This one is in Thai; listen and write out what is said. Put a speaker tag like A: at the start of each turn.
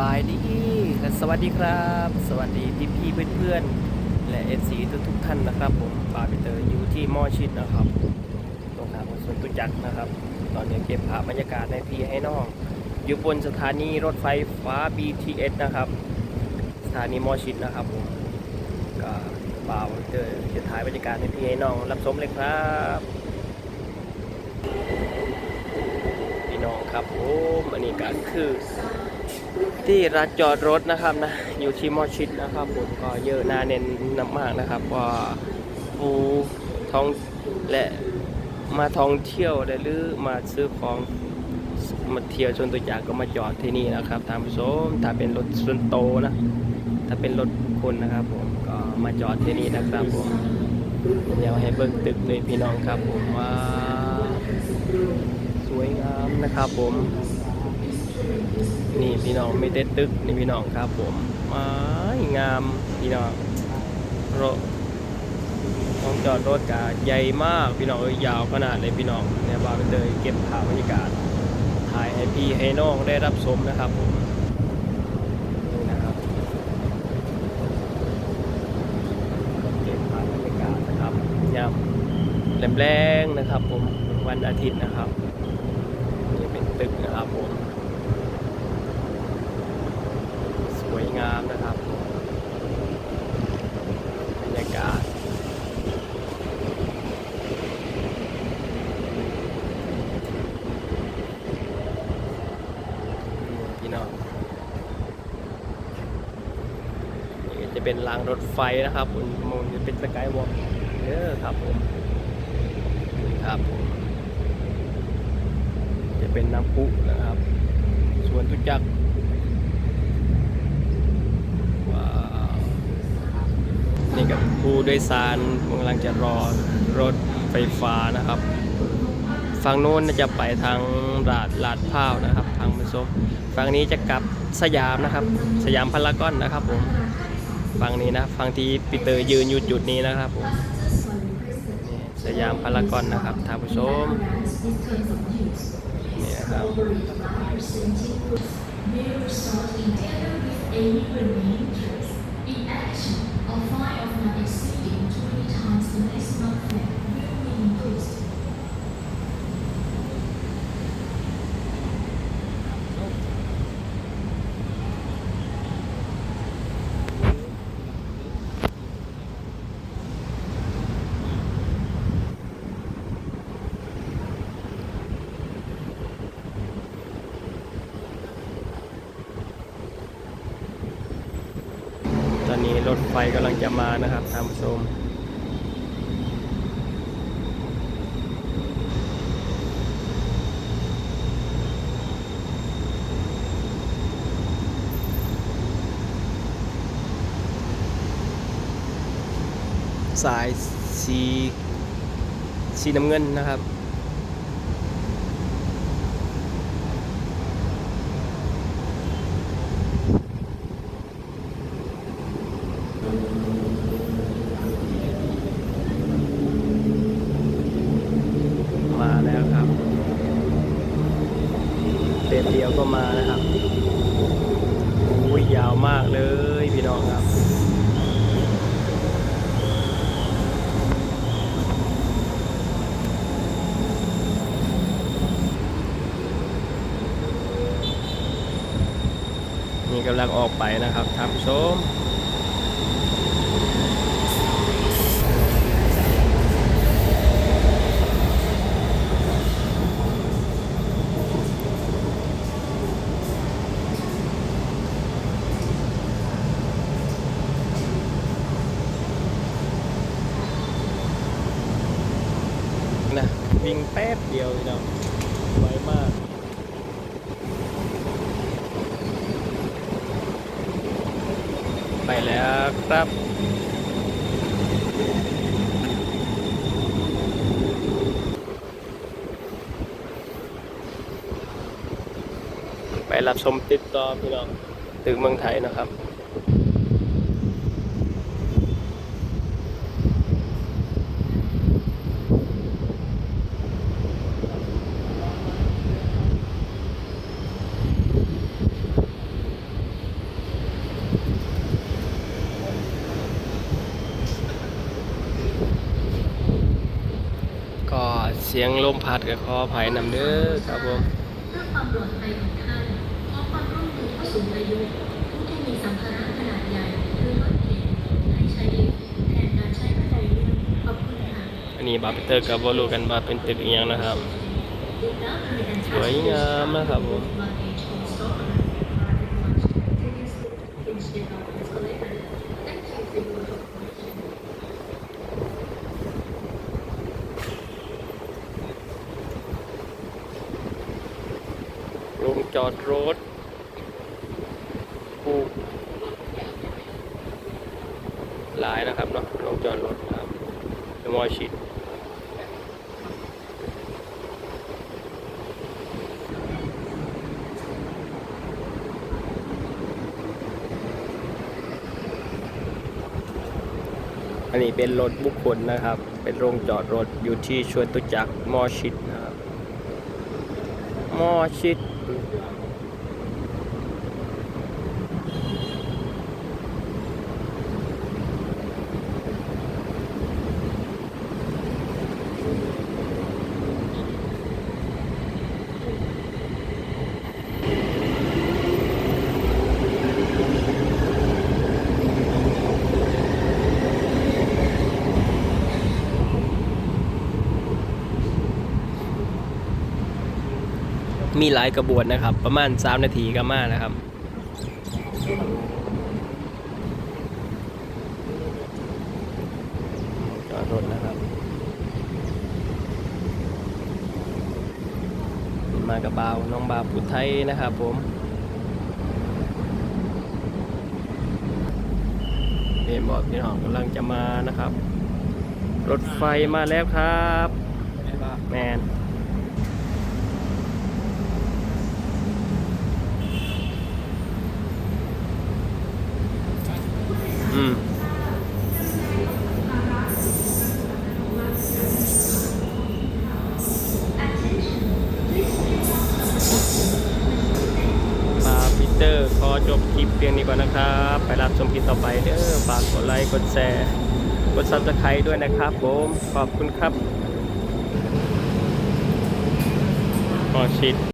A: บายดี สวัสดีครับ สวัสดีพี่พี่เพื่อนๆและเอฟซีทุกทุกท่านนะครับ ผมปาไปเตอร์อยู่ที่มอชิดนะครับตรงขามกับสวนตุจักรนะครับ ตอนนี้เก็บภาพบรรยากาศให้พี่ให้น้อง อยู่บนสถานีรถไฟฟ้า BTS นะครับ สถานีมอชิดนะครับผมก็ป่าวเจอจะถ่ายบรรยากาศให้พี่ให้น้อง รับชมเลยครับพี่น้องครับผมอันนี้ก็คือ ที่ร้านจอดรถนะครับนะอยู่ที่มอชิดนะครับผมก็เยอะหนาเน้นนำมากนะครับว่าผู้ท่องและมาท่องเที่ยวหรือมาซื้อของมาเที่ยวชนตัวอย่างก็มาจอดที่นี่นะครับท่านผู้ชมถ้าเป็นรถส่วนโตนะ ถ้าเป็นรถคนนะครับผมก็มาจอดที่นี่นะครับผมเดี๋ยวให้เบิ่งตึกเลยพี่น้องครับผมว่าสวยงามนะครับผม นี่พี่น้องไม่ได้ตึกนี่พี่น้องครับผมไม้งามพี่น้องรถห้องจอดรถกาใหญ่มากพี่น้องเอ้ยยาวขนาดเลยพี่น้องเนี่ยบาร์เบนเตยเก็บภาพบรรยากาศถ่ายให้พี่ให้น้องได้รับชมนะครับผมนี่นะครับเก็บภาพบรรยากาศนะครับยามแรงๆนะครับผมวันอาทิตย์นะครับนี่เป็นตึกนะครับผม สวย งามนะครับบรรยากาศพี่น้องนี่จะเป็นรางรถไฟนะครับมันมันจะเป็นสกายวอล์กเออครับผมนี่ครับจะเป็นน้ำพุนะครับสวนตุจักร ว้าวนี่กับ ผู้โดยสารกำลังจะรอรถไฟฟ้านะครับฝั่งโน้นจะไปทางลาดลาดพร้าวนะครับ ทางผู้ชมฝั่งนี้จะกลับสยามนะครับ สยามพารากอนนะครับผมฝั่งนี้นะฝั่งที่ปีเตอร์ยืนอยู่จุดนี้นะครับผมนี่สยามพารากอนนะครับท่านผู้ชมนี่นะครับ อนนี้รถไฟกำลังจะมานะครับท่านผู้ชมสายสีสีน้ำเงินนะครับ มาแล้วครับเต็มเดียวก็มานะครับอุ้ยยาวมากเลยพี่น้องครับี่กำลังออกไปนะครับท่านผู้ชม นะวิ่งแป๊บเดียวเนาะไวมาก ไปแล้วครับไปรับชมติดต่อพี่น้องถึงเมืองไทยนะครับ เสียงลมพัดกับคอไผ่นำเด้อครับผม
B: เพื่อความปลอดภัยของท่านขอความร่วมมือผู้สูงอายุผู้ที่มีสัมภาระขนาดใหญ่หรือรถเข็นให้ใช้ลิฟต์แทนการใช้บันไดเลื่อนขอบคุณค่ะ
A: อันนี้บาร์เปเตอร์กับบรู้กันว่าเป็นตึกอีหยังนะครับสวยงามนะครับผม จอดรถปลูกหลายนะครับเนาะโรงจอดรถครับเดมอชิดอันนี้เป็นรถบุคคลนะครับ เป็นโรงจอดรถอยู่ที่ชวนตุจักรมอชิดนะครับมอชิด มีหลายกระบวนนะครับ ประมาณ 3 นาทีก็มานะครับจอดรถนะครับ มากับบ่าวน้องบ่าวพุทธไทยนะครับผมเห็นบอกพี่น้องกำลังจะมานะครับ รถไฟมาแล้วครับ แมน อืม บาร์พีเต อขอจบคลิปเพียงนี้ก่อนนะครับ ไปรับชมคลิปต่อไปเด้อฝากกดไลค์กดแชร์กดซับสไครต์ด้วยนะครับผมขอบคุณครับขอชิด